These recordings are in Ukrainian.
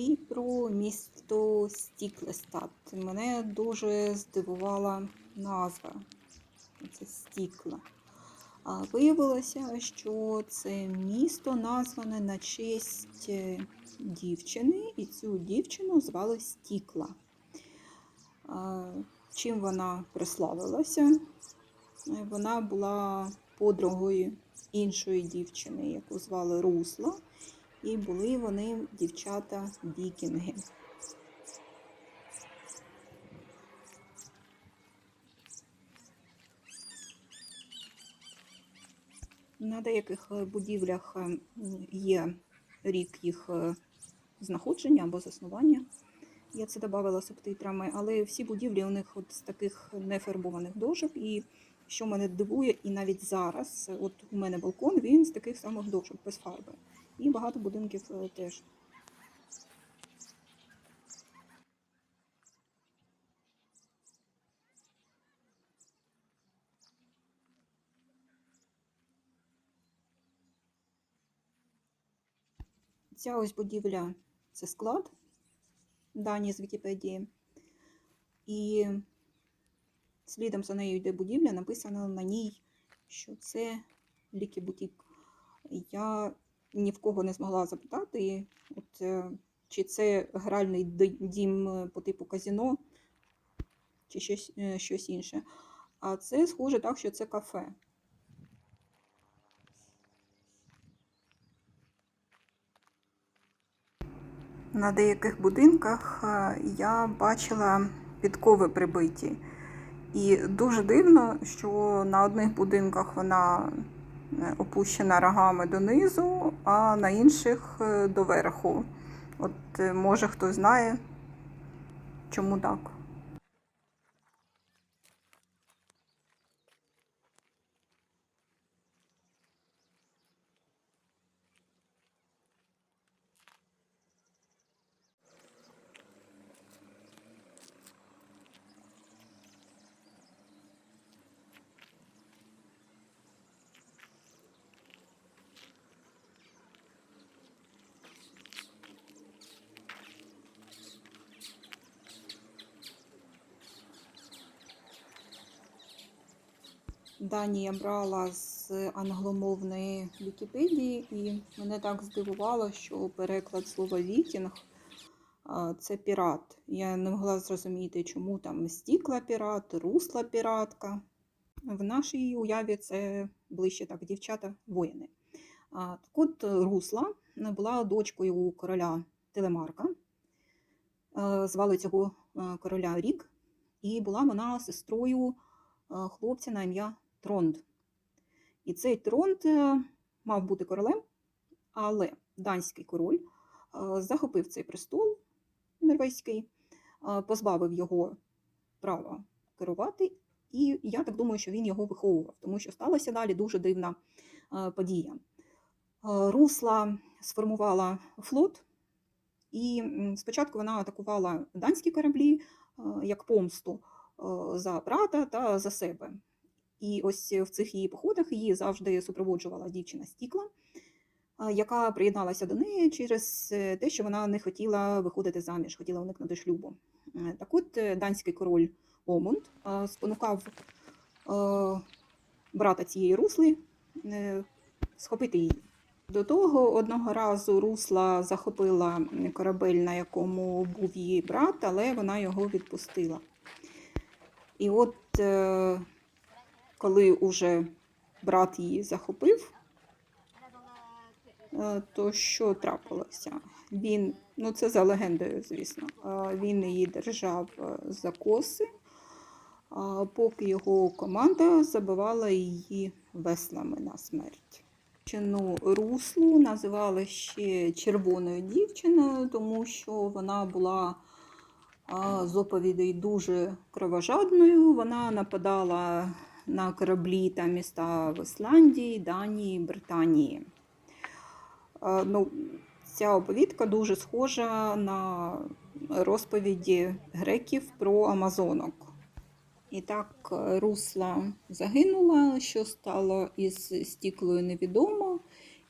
І про місто Стіклестад. Мене дуже здивувала назва. Це Стікла. А виявилося, що це місто назване на честь е, дівчини, і цю дівчину звали Стікла. Чим вона прославилася? Е, Вона була подругою іншої дівчини, яку звали Русла, і були вони дівчата вікінги. На деяких е, будівлях е, є рік їх е, знаходження або заснування. Я це додавала субтитрами, але всі будівлі у них от з таких нефарбованих дошок. І що мене дивує, і навіть зараз, от у мене балкон, він з таких самих дошок, без фарби. І багато будинків е, теж. Ця ось будівля це склад, дані з Вікіпедії. І слідом за нею йде будівля, написано на ній, що це лікі-бутік. Я ні в кого не змогла запитати, от, е, чи це гральний дім е, по типу казіно, чи щось, е, щось інше. А це схоже так, що це кафе. На деяких будинках я бачила підкови прибиті. І дуже дивно, що на одних будинках вона опущена рогами донизу, а на інших е, доверху. От е, може хтось знає, чому так. Дані я брала з англомовної Вікіпедії, і мене так здивувало, що переклад слова вікінг це пірат. Я не могла зрозуміти, чому там стікла пірат, русла піратка. В нашій уяві це ближче так, дівчата воїни. Так от Русла була дочкою короля Телемарка. Звали цього короля Рік, і була вона сестрою хлопця на ім'я Тронд. І цей Тронд е, мав бути королем, але данський король е, захопив цей престол норвезький, е, позбавив його права керувати, і я так думаю, що він його виховував, тому що сталася далі дуже дивна подія. Русла сформувала флот, і спочатку вона атакувала данські кораблі як помсту за брата та за себе. І ось в цих її походах її завжди супроводжувала дівчина Стікла, яка приєдналася до неї через е, те, що вона не хотіла виходити заміж, хотіла уникнути шлюбу. Е, Так от е, данський король Омунд спонукав е, брата цієї русли е, схопити її. До того одного разу русла захопила корабель, на якому був її брат, але вона його відпустила. І от е, коли уже брат її захопив, е, то що трапилося? Він, ну це за легендою, звісно, е, він її держав е, за коси, поки його команда забивала її веслами на смерть. Дівчину руслу називали ще червоною дівчиною, тому що вона була з оповідей дуже кровожадною. Вона нападала на кораблі та міста в Ісландії, Данії, Британії. Ну, ця оповідка дуже схожа на розповіді греків про Амазонок. І так е, русла загинула, що стало із стіклою невідомо.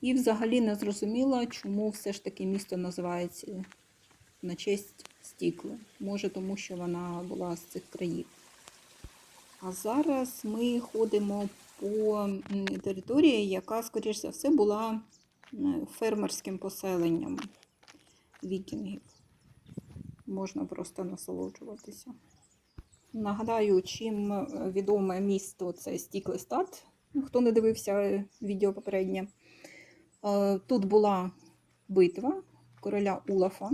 І взагалі не зрозуміла, чому все ж таки місто називається на честь стікли. Може, тому що вона була з цих країв. А зараз ми ходимо по території, яка, скоріш за все, була фермерським поселенням вікінгів. Можна просто насолоджуватися. Нагадаю, чим е, відоме місто це Стіклестад. Ну, Хто не дивився е, відео попереднє. Е, Тут була битва короля Улафа,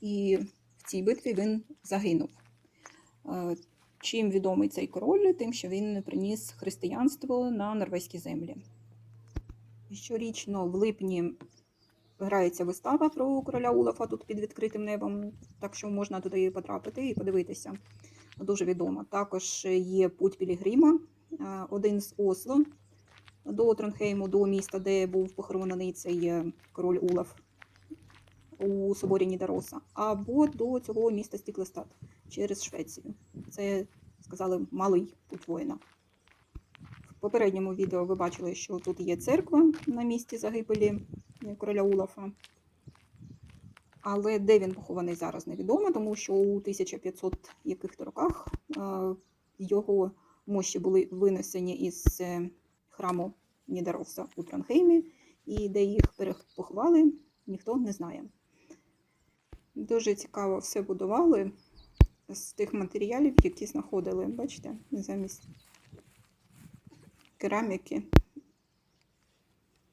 і в цій битві він загинув. Чим відомий цей король? Тим, що він приніс християнство на норвезькі землі. Щорічно в липні грається вистава про короля Улафа тут під відкритим небом, так що можна туди потрапити і подивитися. Дуже відома. Також є путь Пілігрима, е, один з Осло до Тронхейму, до міста, де був похоронений цей е, король Улаф у соборі Нідароса, або до цього міста Стіклестад через Швецію. Це сказали малий путь воїна. В попередньому відео ви бачили, що тут є церква на місці загибелі е, короля Улафа. Але де він похований зараз невідомо, тому що у 1500 яких-то роках е, його мощі були винесені із е, храму Нідероса у Тронхеймі, і де їх перепоховали, ніхто не знає. Дуже цікаво все будували з тих матеріалів, які знаходили, бачите, замість кераміки,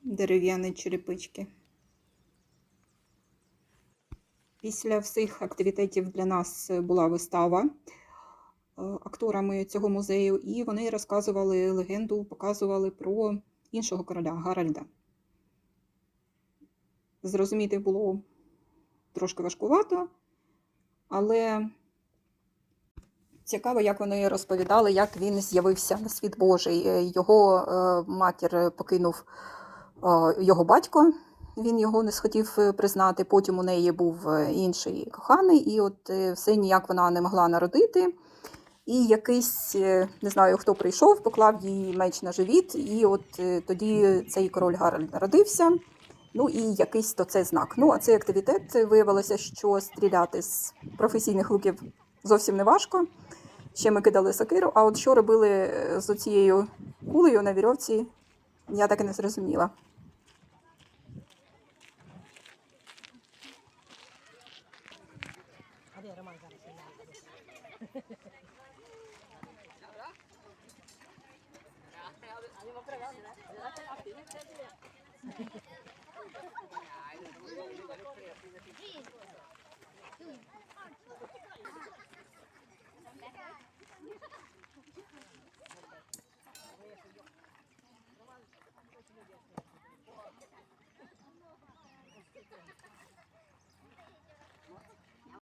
дерев'яні черепички. Після всіх активітетів для нас була вистава е, акторами цього музею, і вони розказували легенду, показували про іншого короля Гаральда. Зрозуміти було трошки важкувато, але цікаво, як вони розповідали, як він з'явився на світ Божий. Е, Його е, матір покинув е, його батько. Він його не схотів признати. Потім у неї був інший коханий, і от все ніяк вона не могла народити. І якийсь, не знаю, хто прийшов, поклав їй меч на живіт, і от тоді цей король Гаральд народився. Ну і якийсь то це знак. Ну, а цей активітет виявилося, що стріляти з професійних луків зовсім не важко. Ще ми кидали сокиру, а от що робили е, з цією кулею на вірьовці, я так і не зрозуміла. Thank you.